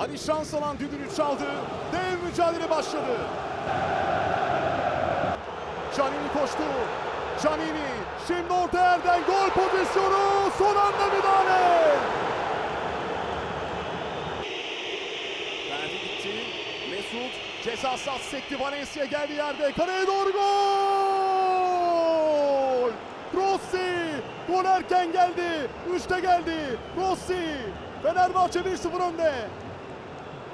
Ali Şansalan düdüğünü çaldı. Dev mücadele başladı. Canini koştu. Canini şimdi orta yerden gol pozisyonu. Son anda müdahale. Verdi gitti. Mesut ceza sahası sekti. Valencia geldi yerde. Kaleye doğru gol. Rossi. Gol erken geldi. Üçte geldi. Rossi. Fenerbahçe 1-0 önde.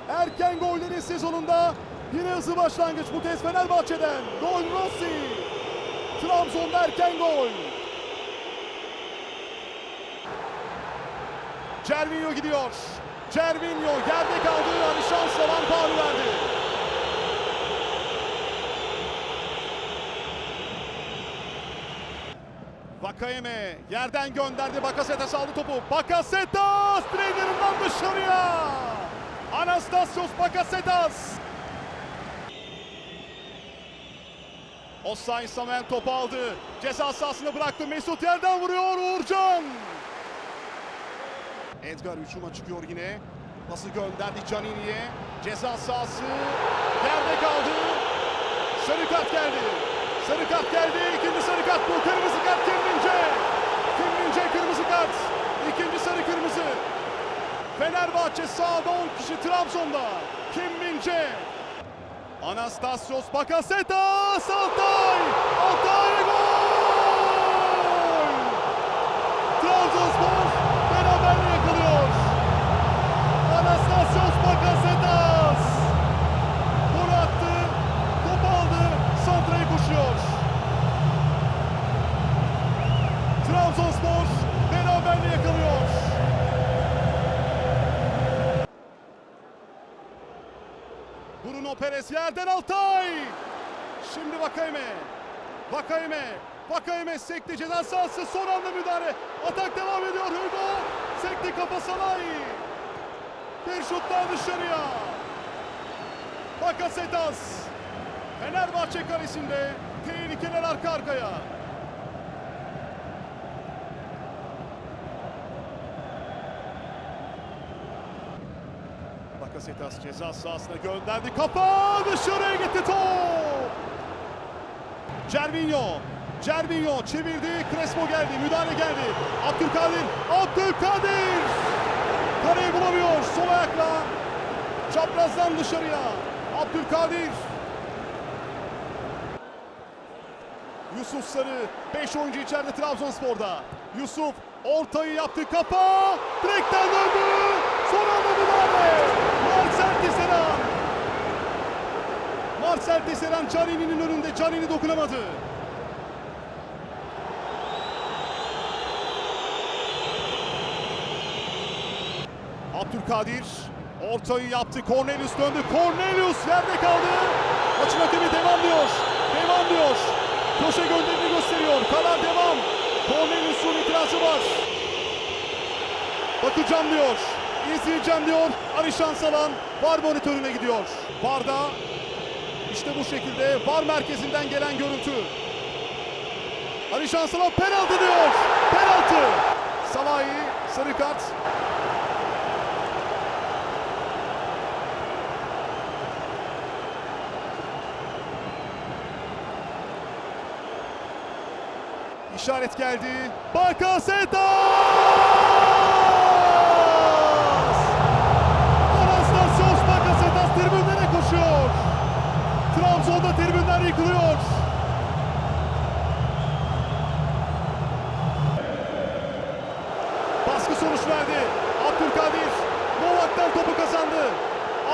Erken gollerin sezonunda yine hızlı başlangıç bu kez Fenerbahçe'den. Gol Rossi. Trabzon'da erken gol. Cervinho gidiyor. Cervinho yerde kaldı. Ali Şansalan faul verdi. Vakayeme yerden gönderdi. Bakasetas aldı topu. Bakasetas direğlerinden dışarıya. Anastasios Bakasetas. Osay Samuel topu aldı. Ceza sahasına bıraktı. Mesut yerden vuruyor. Uğurcan. Edgar hücuma çıkıyor yine. Pası gönderdi Canini'ye. Ceza sahası yerde kaldı. Sarı kart geldi. Sarı kart geldi. İkinci sarı kart bu. Kırmızı kart Kim Mince. Kim Mince kırmızı kart. İkinci sarı kırmızı. Fenerbahçe sağda 10 kişi Trabzon'da. Kim Mince. Anastasios Bakasetas Altay! Altay gol! Trabzonspor beraberliği yakalıyor. Anastasios Bakasetas gol attı, top aldı, santrayı koşuyor. Trabzonspor beraberliği yakalıyor. Bruno Perez yerden Altay. Şimdi Vakayeme. Vakayeme. Vakayeme sekti ceza sahası son anda müdahale. Atak devam ediyor Hugo. Sekti kafa Salay. Bir şut daha dışarıya. Bakasetas. Fenerbahçe kalesinde tehlikeler arka arkaya. Bakasetas ceza sahasına gönderdi. Kafa dışarıya gitti top. Cervinho. Cervinho çevirdi. Crespo geldi. Müdahale geldi. Abdülkadir. Abdülkadir. Kareyi bulamıyor. Sol ayakla. Çaprazdan dışarıya. Abdülkadir. Yusuf Sarı 5 oyuncu içeride Trabzonspor'da. Yusuf ortayı yaptı kafa direkten döndü. Son anda müdahale. Tisserand. Marcel Tisserand Canini'nin önünde. Canini dokunamadı. Abdülkadir ortayı yaptı. Cornelius döndü. Cornelius yerde kaldı. Maçın hakemi devam diyor. Devam diyor. Köşe gönderini gösteriyor. Karar devam. Cornelius'un itirazı var. Bakacağım diyor. İzleyeceğim diyor. Ali Şansalan VAR monitörüne gidiyor. VAR'da işte bu şekilde VAR merkezinden gelen görüntü. Ali Şansalan penaltı diyor. Penaltı. Salahi sarı kart. İşaret geldi. Bakasetas! Anastasios Bakasetas tribünlere koşuyor. Trabzon'da tribünler yıkılıyor. Baskı sonuç verdi. Abdülkadir Novak'tan topu kazandı.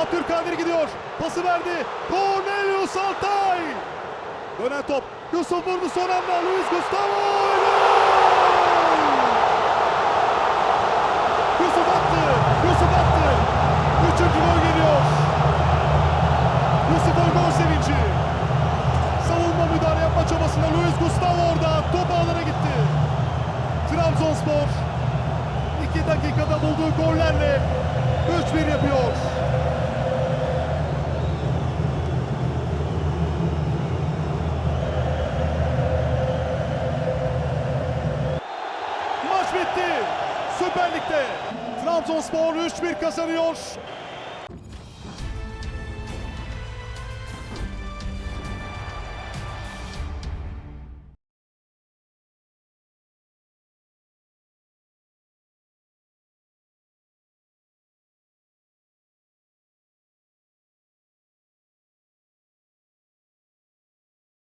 Abdülkadir gidiyor. Pası verdi. Cornelius Altay. Dönen top. Yusuf vurdu son anda. Luis Gustavo. Yusuf attı. Yusuf attı. Üçüncü gol geliyor. Yusuf'un gol sevinci. Savunma müdahale yapma çabasında Luis Gustavo orada. Top ağlara gitti. Trabzonspor 2 dakikada bulduğu gollerle 3-1 yapıyor. Maç bitti. Süper Lig'de Trabzonspor 3-1 kazanıyor.